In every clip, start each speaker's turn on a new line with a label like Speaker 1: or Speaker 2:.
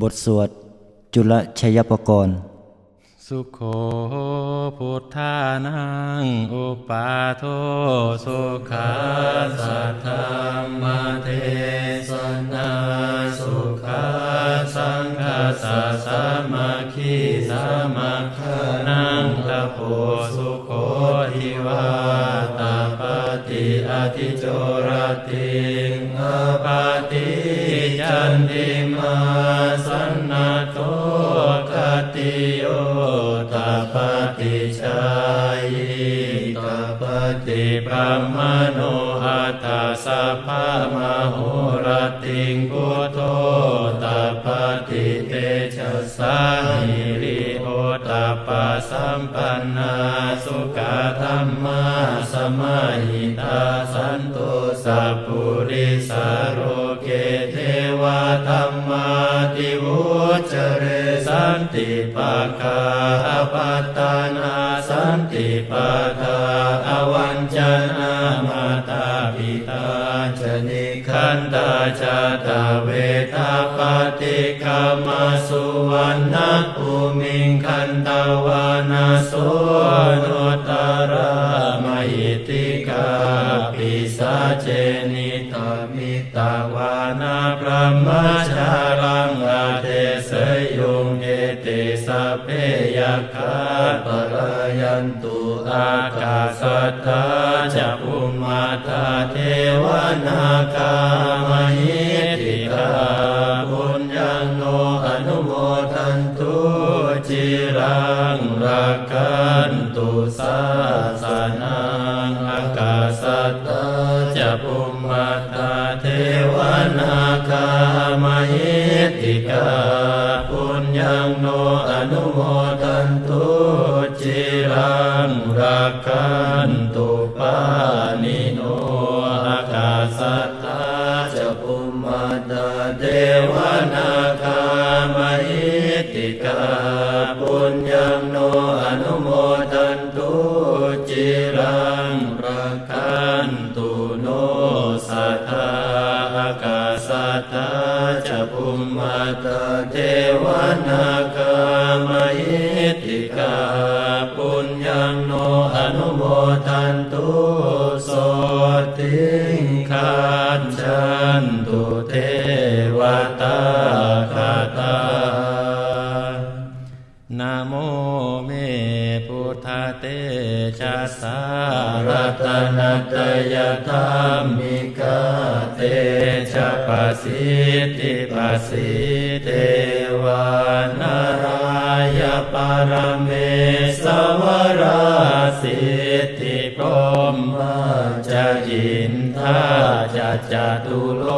Speaker 1: บทสวดจุลชยปกรณ์
Speaker 2: สุขโขพุทธานังอุปาโทสุขาสัทธรรมเทศนาสุขาสังฆสัสสามาคีสามัคคนังตะโพสุขโขทิวาตาปฏิอธิโจ ฏิปัมโนอัตตาสัพพะมโหรติงพุทโธตาปฏิเตชะสาหิริโอตาปะสัมปันนาสุขธรรมาสมาหิตาสันตุสัพพุริสาโรเกเทวาธรรมาติวุจเรสันติปะกาปัตตานาสันติปะทา ขันตาจาตาเวทาปฏิกามาสุวรรณภูมิงคันตาวานาโสนุตตรามหิติกาปิสาเจนิตามิตาวานาพระมชาลังอาเทสยุงเอติสัพเพยคาปรายันตุอากาสตาจะภูม ตาเทวนาคามหิติกาบุญยังโนอนุโมทันตุจิรังรักกันตุสาสนังอากาสัตตาจะภูมาตาเทวนาคามหิติกาปุญญังโนอนุโมทันตุจิรังรักกัน ติกาปุญญังโนอนุโมทันตุจิรังรักกันตุโนสัทธาอากาสัตตาจะภูมาตเทวนาคามหิติกาปุญญังโนอนุโมทันตุโสติงคัน ชะสารตนัตยธรรมิกาเตชะปัสสิติปัสสิเทวานารายปรเมสวราสิทธิพรหมจะยินทาจะจตุโล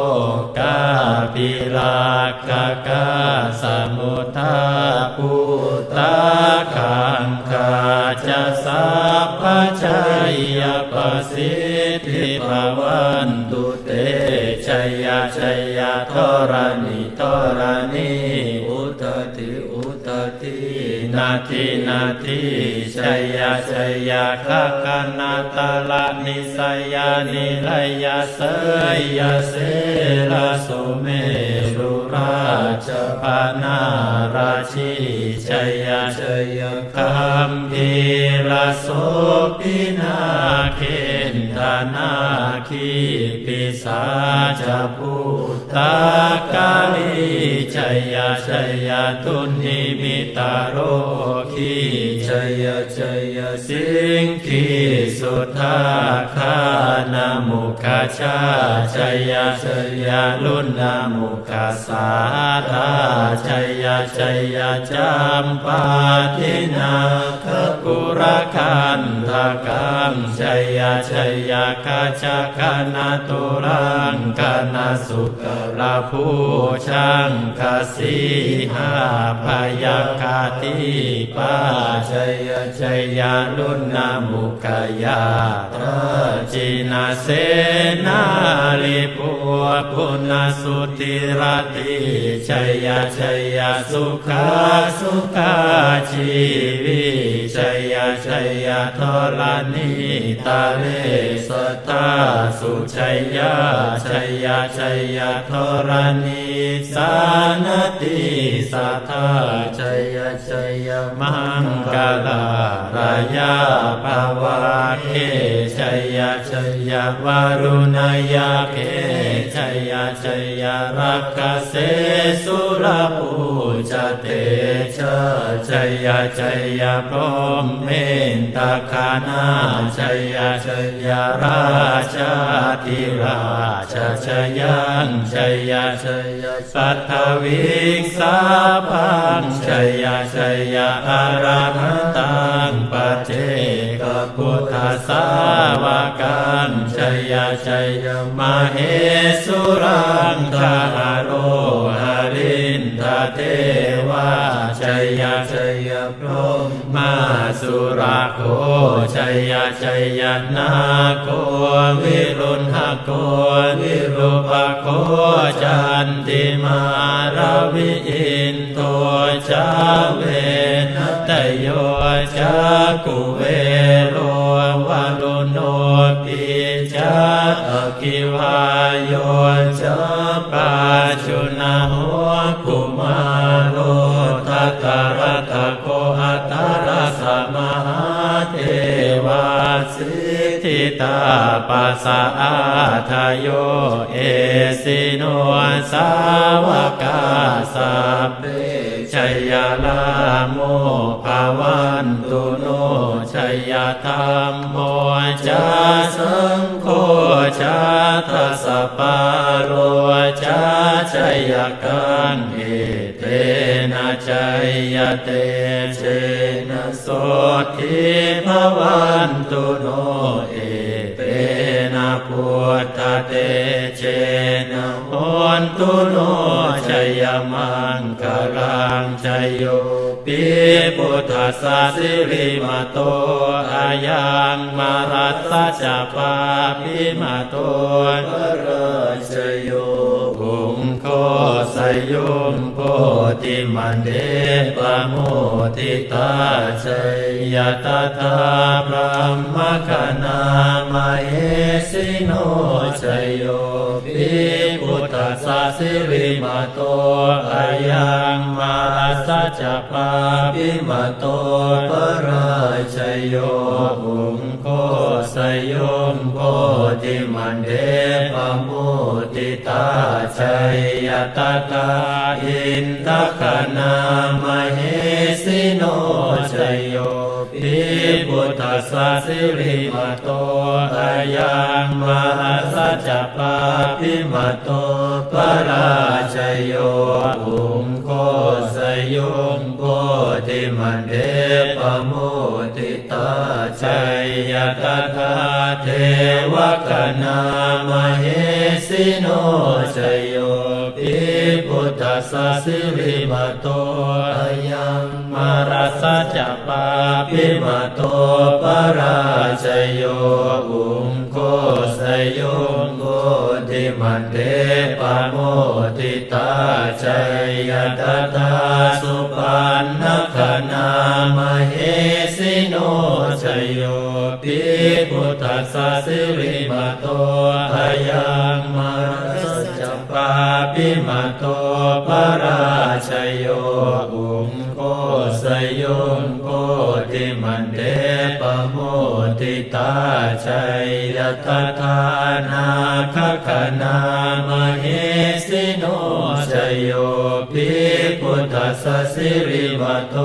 Speaker 2: กาปิลากากาสมุทาปุตตาขังคาจะสั พพชัยยปสิทธิภวันตุเตชัยยชัยยทรณิทรณี นาทินาทิชัยยชัยยคะกันาตาลนิสยานิลยาเสยยาเสลาโสเมรุราชพานาราชีชัยยชัยยคัมพีลาโสปินาเค นธานาคีปิสาจพุตตากาลีชัยยชัยยทุนิมิตาโรคีชัยชัยสิงคีสุทธาคานามุกขชาชัยชัยลุนนามุกขสาธาชัยชัยจัมปาทินาคกุรคันทากังชัยชัยคาชาคนาตุรังคนาสุกลาภูชังคสีหาพยาคาติปาชัยชัยลุนนามุขยาตรจินาเสนาลิปัวพุนสุติรติชัยชัยสุขาสุขาชีวิชัยชัยทรณิตาเลสสัทธาสุชัยยะชัยยะชัยยะธรณีสานติสัทธาชัยยะชัยยะมังกาลารายาภาวะเคชัยยะชัยยะวารุณายาเคชัยยะชัยยะรักขเสสุรภูจเตชะชัยยะชัยยะพรมเมนตาคานาชัยยะชัยยาะราชาธิราชชัยยังชัยยะชัยยะสัทธวิกสาพังชัยยะชัยยะอารหตังปเจกพุทธสาวกันชัยยะชัยยามเหสุรังคา โคชัยยะชัยยะนาโควิรุณหโกวิรูปโคจันติมาราวิอินโทจาเวนตโยจากุเวโรวารุโนปิจาอคิวายโยจปาชุนาหัวกุ ตาปัสสะอาทโยเอสิโนสาวกาสัพเพชัยาลาโมภาวันตุโนชัยยธรรมโมจาสังโฆจาทัสสะปาโรจาชัยกังเอเตนะชัยเตเชนะโสทิภวันตุโนเอ เตเชนโหนตุโนชัยมังคลังชัยโยปิพุทธสสะสิริมาโตอายังมารัสสะจปาปิมาโตวราชโยภุงโคสยุมโพธิมันเดปโมทิตาชัยยตถาพระมคณามเหสิโน ชัยโยปิพุทธสสะสิริมาโตอายังมารัสะจปาปิมาโตปราชโยหุงโคสยมโพธิมันเดปะโมติตาชัยยตตาอินทคณาม โยปิพุทธสสะสิริมาโตอายังมารัสสะจะปาปิมาโตปราชโยหุงโคสยุมโพธิมันเดปะโมติตาชัยยตถาเทวกนามเหสิโนชัยโยปิพุทธสสะสิริมาโตอายังมา รัสจะปาปิมาโตปราชโยอุงโคสยุงโคติมันเดปโมติตาชัยยตถาสุปันนคณามเหสิโนชโยปิพุทธสสะสิริมาโตอายังมารัสจะปาปิมาโตปราชโย ยุงโคติมันเดปโมติตาชัยยตถานาคขณามเหสิโนชโยปิพุทธสสะสิริมาโต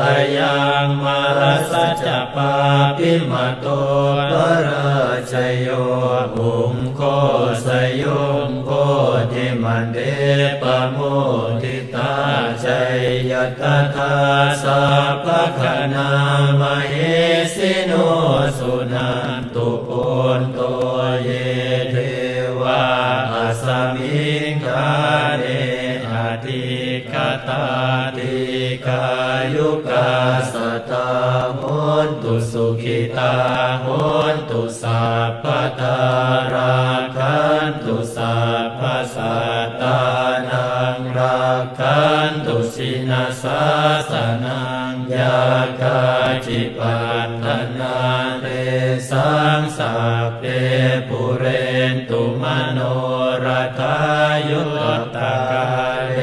Speaker 2: อายังมารสสะจปาปิมาโตปราชโยอุงโคสยุงโคติมันเดปโมติตาชัยยตถา พพคณามเหสิโนสุนันตุโกนโตเยเทวาอสมิงคาเนอติกตาติกายุกาสตาโหนตุสุขิตาโหนตุสัพพทา สาสนังยากาจิปัตตนาเตสังสัพเพปุเรนตุมโนรัฐายุตตาเล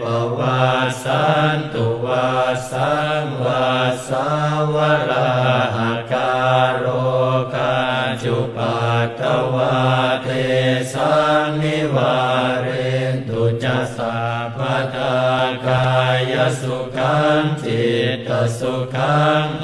Speaker 2: ปวัสสันตุวาสังวาสาวราหการโรกาจุปัตตวาเทสัง สุขังจิตสุขังอ